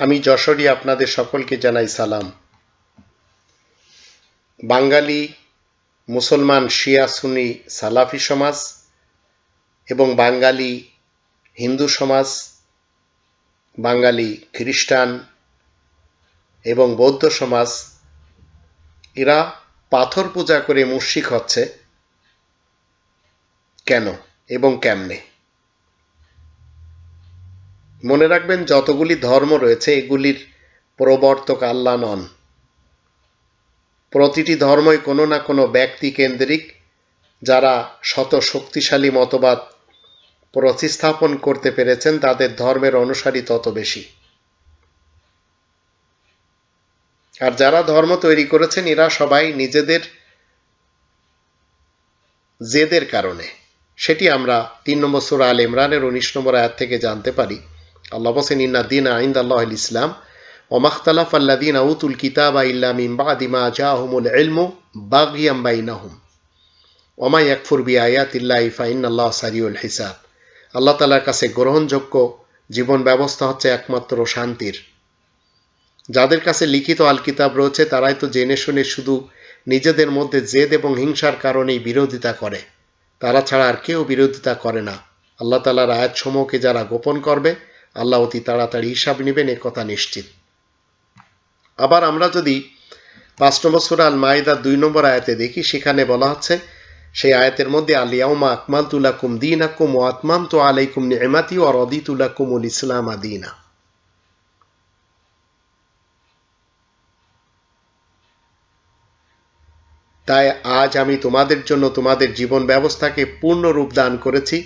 আমি যশোরী আপনাদের সকলকে জানাই সালাম। বাঙালি, মুসলমান, শিয়া, সুন্নি, সালাফি সমাজ এবং বাঙালি, হিন্দু সমাজ, বাঙালি খ্রিস্টান এবং বৌদ্ধ সমাজ, এরা পাথর পূজা করে মুশরিক হচ্ছে। কেন এবং কেমনে? মনে রাখবেন, যতগুলি ধর্ম রয়েছে, এগুলির প্রবর্তক আল্লাহ নন। প্রতিটি ধর্মই কোনো না কোনো ব্যক্তি কেন্দ্রিক, যারা শত শক্তিশালী মতবাদ প্রতিস্থাপন করতে পেরেছেন, তাদের ধর্মের অনুসারী তত বেশি। আর যারা ধর্ম তৈরি করেছেন, এরা সবাই নিজেদের জেদের কারণে। সেটি আমরা তিন নম্বর সুরা আল ইমরানের উনিশ নম্বর আয়াত থেকে জানতে পারি। আল্লাহ বসেন ইন্না দিন আইন্দ আল্লাহ ইসলাম আউতুল জাহুমুল বাগিয়াম ওমা ইয়াকফুর বি ফাইন আল্লাহ সারিউল হিসাব। আল্লাহ তালার কাছে গ্রহণযোগ্য জীবন ব্যবস্থা হচ্ছে একমাত্র শান্তির। যাদের কাছে লিখিত আল কিতাব রয়েছে, তারাই তো জেনে শুনে শুধু নিজেদের মধ্যে জেদ এবং হিংসার কারণেই বিরোধিতা করে। তারা ছাড়া আর কেউ বিরোধিতা করে না। আল্লাহ তালার আয়াত সমূহকে যারা গোপন করবে আল্লাহ অতি তাড়াতাড়ি হিসাব নেবেন কথা নিশ্চিত। আবার আমরা যদি পাঁচ নম্বর সুরা আল দুই নম্বর আয়াতে দেখি, সেখানে বলা হচ্ছে, সেই আয়াতের মধ্যে আলিয়াউমা আকমাল তুলাকুম দিন আকুম ও আতমাম তো আলাইকুম নেমাতি ও রদি তুলাকুম উল ইসলাম আদিনা তাই আজ আমি তোমাদের জন্য তোমাদের জীবন ব্যবস্থাকে পূর্ণ রূপ দান করেছি।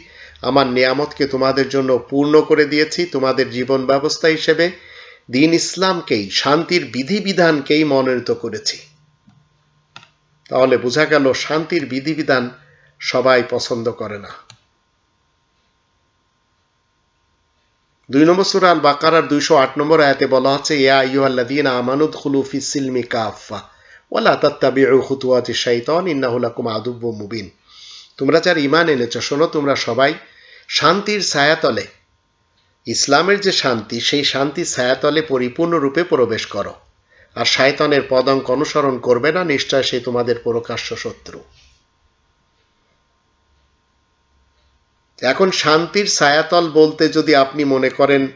আমার নিয়ামতকে তোমাদের জন্য পূর্ণ করে দিয়েছি তোমাদের জীবন ব্যবস্থা হিসেবে, দিন ইসলামকেই, শান্তির বিধিবিধানকেই মনোনীত করেছি। তাহলে বোঝা গেল শান্তির বিধিবিধান সবাই পছন্দ করে না। দুই নম্বর সুরাল বাকারার দুইশো আট নম্বর আয়াতে বলা হচ্ছে ইয়া ইউআল্লাদিন আমানুদ খুলুফি সিলমি কাফা ওয়ালা তাত্তাবিউ মুবিন। তোমরা যার ইমান এনেছ, শোনো, তোমরা সবাই শান্তির ছায়াতলে। ইসলামের যে শান্তি, সেই শান্তি ছায়াতলে পরিপূর্ণরূপে প্রবেশ করো। আর শায়তনের পদঙ্ক অনুসরণ করবে না, নিশ্চয় সে তোমাদের প্রকাশ্য শত্রু। এখন শান্তির ছায়াতল বলতে যদি আপনি মনে করেন,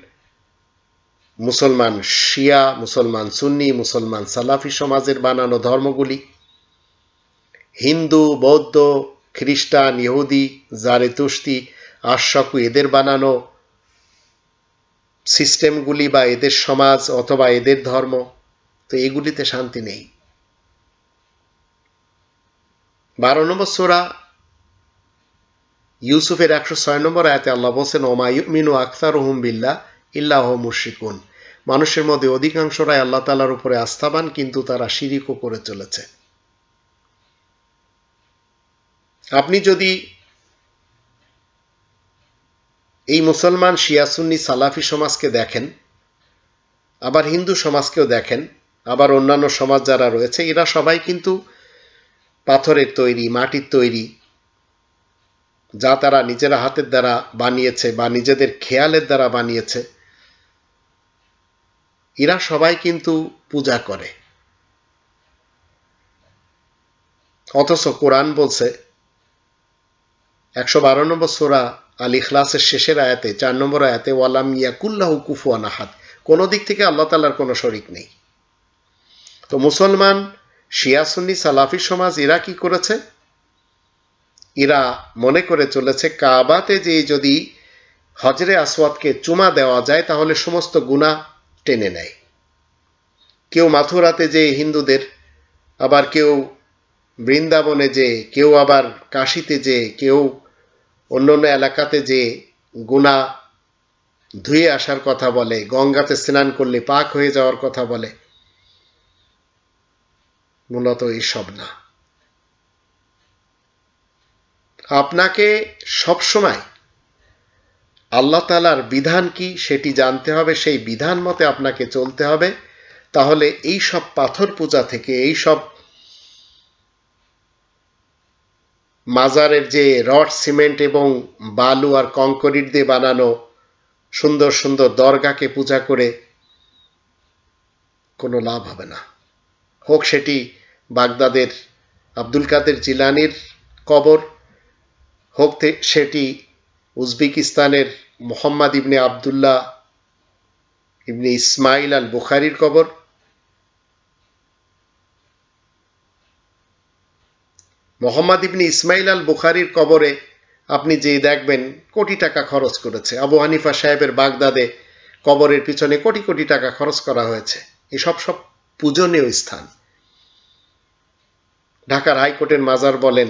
মুসলমান শিয়া, মুসলমান সুন্নি, মুসলমান সালাফি সমাজের বানানো ধর্মগুলি, হিন্দু, বৌদ্ধ, খ্রিস্টান, ইহুদি জারেতুস্তি আশাকু এদের বানানো সিস্টেমগুলি বা এদের সমাজ অথবা এদের ধর্ম, তো এগুলিতে শান্তি নেই। বারো নম্বর সোরা ইউসুফের একশো ছয় নম্বর আয়াতে আল্লাহ বলছেন ওমায়ুমিনু আখতার হুম বিল্লাহ ইল্লাহ মুশিকুন মানুষের মধ্যে অধিকাংশরাই আল্লাহ তালার উপরে আস্থাবান, কিন্তু তারা শিরিকও করে চলেছে। আপনি যদি এই মুসলমান শিয়াসুন্নি সালাফি সমাজকে দেখেন, আবার হিন্দু সমাজকেও দেখেন, আবার অন্যান্য সমাজ যারা রয়েছে, এরা সবাই কিন্তু পাথরের তৈরি, মাটির তৈরি, যা তারা নিজেরা হাতের দ্বারা বানিয়েছে বা নিজেদের খেয়ালের দ্বারা বানিয়েছে। এরা সবাই কিন্তু পূজা করে। অথচ কোরআন বলছে, একশো বারো নম্বর সোরা আল ইখলাসের শেষের আয়াতে, চার নম্বর আয়াতে, ওয়ালাম ইয়াকুল্লাহ কুফুয়ান আহাদ। কোনো দিক থেকে আল্লাহ তালার কোনো শরিক নেই। তো মুসলমান শিয়াসুন্নি সালাফি সমাজ, এরা কি করেছে? এরা মনে করে চলেছে, কাবাতে যে যদি হজরে আসওয়াদকে চুমা দেওয়া যায়, তাহলে সমস্ত গুণা টেনে নেয়। কেউ মাথুরাতে যে হিন্দুদের, আবার কেউ বৃন্দাবনে যে, কেউ আবার কাশিতে যে, কেউ অন্য অন্য এলাকাতে যে গুণা ধুয়ে আসার কথা বলে, গঙ্গাতে স্নান করলে পাক হয়ে যাওয়ার কথা বলে, মূলত এইসব না। আপনাকে সবসময় আল্লাহ তালার বিধান কি সেটি জানতে হবে, সেই বিধান মতে আপনাকে চলতে হবে। তাহলে এই সব পাথর পূজা থেকে, এই সব মাজারের যে রড, সিমেন্ট এবং বালু আর কংক্রিট দিয়ে বানানো সুন্দর সুন্দর দরগাকে পূজা করে কোনো লাভ হবে না। হোক সেটি বাগদাদের, আব্দুল কাদের জিলানির কবর, হোক সেটি উজবেকিস্তানের মোহাম্মদ ইবনে আবদুল্লাহ ইবনে ইসমাইল আল বুখারির কবর মোহাম্মদ ইবনে ইসমাইল আল বুখারির কবরে আপনি যে দেখবেন, কোটি টাকা খরচ করেছে। আবু হানিফা সাহেবের বাগদাদে কবরের পিছনে কোটি কোটি টাকা খরচ করা হয়েছে। এসব সব পূজনীয় স্থান। ঢাকার হাইকোর্টের মাজার বলেন,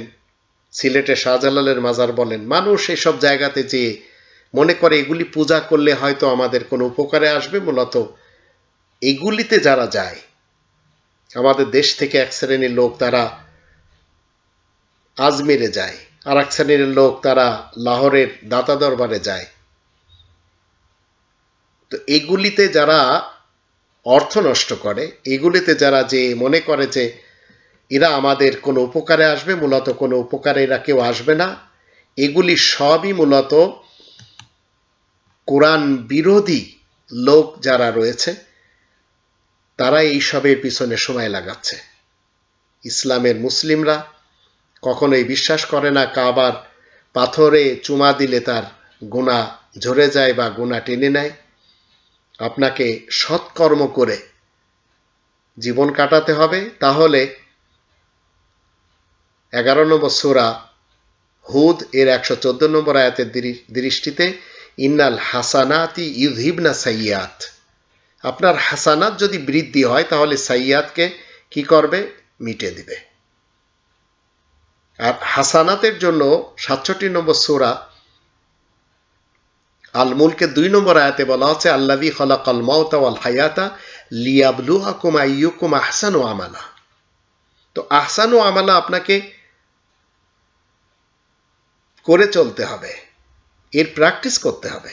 সিলেটের শাহজালালের মাজার বলেন, মানুষ এসব জায়গাতে যেয়ে মনে করে এগুলি পূজা করলে হয়তো আমাদের কোনো উপকারে আসবে। মূলত এগুলিতে যারা যায়, আমাদের দেশ থেকে এক শ্রেণির লোক, তারা আজমিরে যায়। আর এক শ্রেণির লোক তারা লাহোরের দাতা দরবারে যায়। তো এগুলিতে যারা অর্থ নষ্ট করে, এগুলিতে যারা যে মনে করে যে এরা আমাদের কোনো উপকারে আসবে, মূলত কোনো উপকারে এরা কেউ আসবে না, এগুলি সবই মূলত কোরআন বিরোধী লোক যারা রয়েছে, তারা এইসবের পিছনে সময় লাগাচ্ছে। ইসলামের মুসলিমরা কখনোই বিশ্বাস করে না কাবার পাথরে চুমা দিলে তার গুণা ঝরে যায় বা গুণা টেনে নেয়। আপনাকে সৎকর্ম করে জীবন কাটাতে হবে। তাহলে এগারো নম্বর সোরা হুদ এর একশো চোদ্দ নম্বর আয়াতের দৃষ্টিতে, ইন্নাল হাসানাতি ইউহিবনা সাইয়াত আপনার হাসানাত যদি বৃদ্ধি হয়, তাহলে সাইয়াতকে কি করবে? মিটে দিবে। আর হাসানাতের জন্য সাতষট্টি নম্বর সোরা আল মুলকে দুই নম্বর আয়াতে বলা হচ্ছে আল্লাদি খলাকাল মাউতা ওয়াল হায়াতা লিয়াবলুয়াকুম আইয়ুকুম আহসানু আমালা। তো আহসানু আমালা আপনাকে করে চলতে হবে, এর প্র্যাকটিস করতে হবে।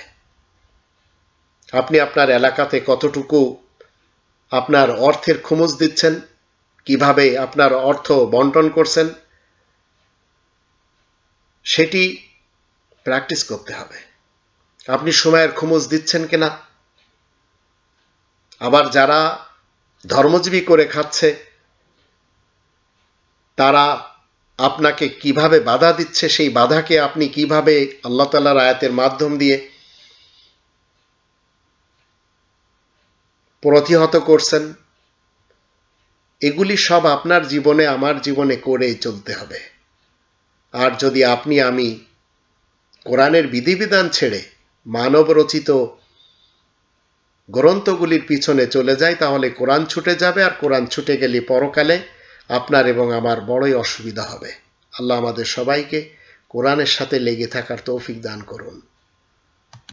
আপনি আপনার এলাকাতে কতটুকু আপনার অর্থের খুমুজ দিচ্ছেন, কীভাবে আপনার অর্থ বন্টন করছেন সেটি প্র্যাকটিস করতে হবে। আপনি সময়ের খুমুজ দিচ্ছেন কিনা? আবার যারা ধর্মজীবী করে খাচ্ছে, তারা আপনাকে কীভাবে বাধা দিচ্ছে, সেই বাধাকে আপনি কীভাবে আল্লাহ তালার আয়াতের মাধ্যম দিয়ে প্রতিহত করছেন, এগুলি সব আপনার জীবনে, আমার জীবনে করে চলতে হবে। আর যদি আপনি আমি কোরআনের বিধিবিধান ছেড়ে মানব রচিত গ্রন্থগুলির পিছনে চলে যাই, তাহলে কোরআন ছুটে যাবে, আর কোরআন ছুটে গেলে পরকালে আপনার এবং আমার বড়ই অসুবিধা হবে। আল্লাহ আমাদের সবাইকে কোরআনের সাথে লেগে থাকার তৌফিক দান করুন।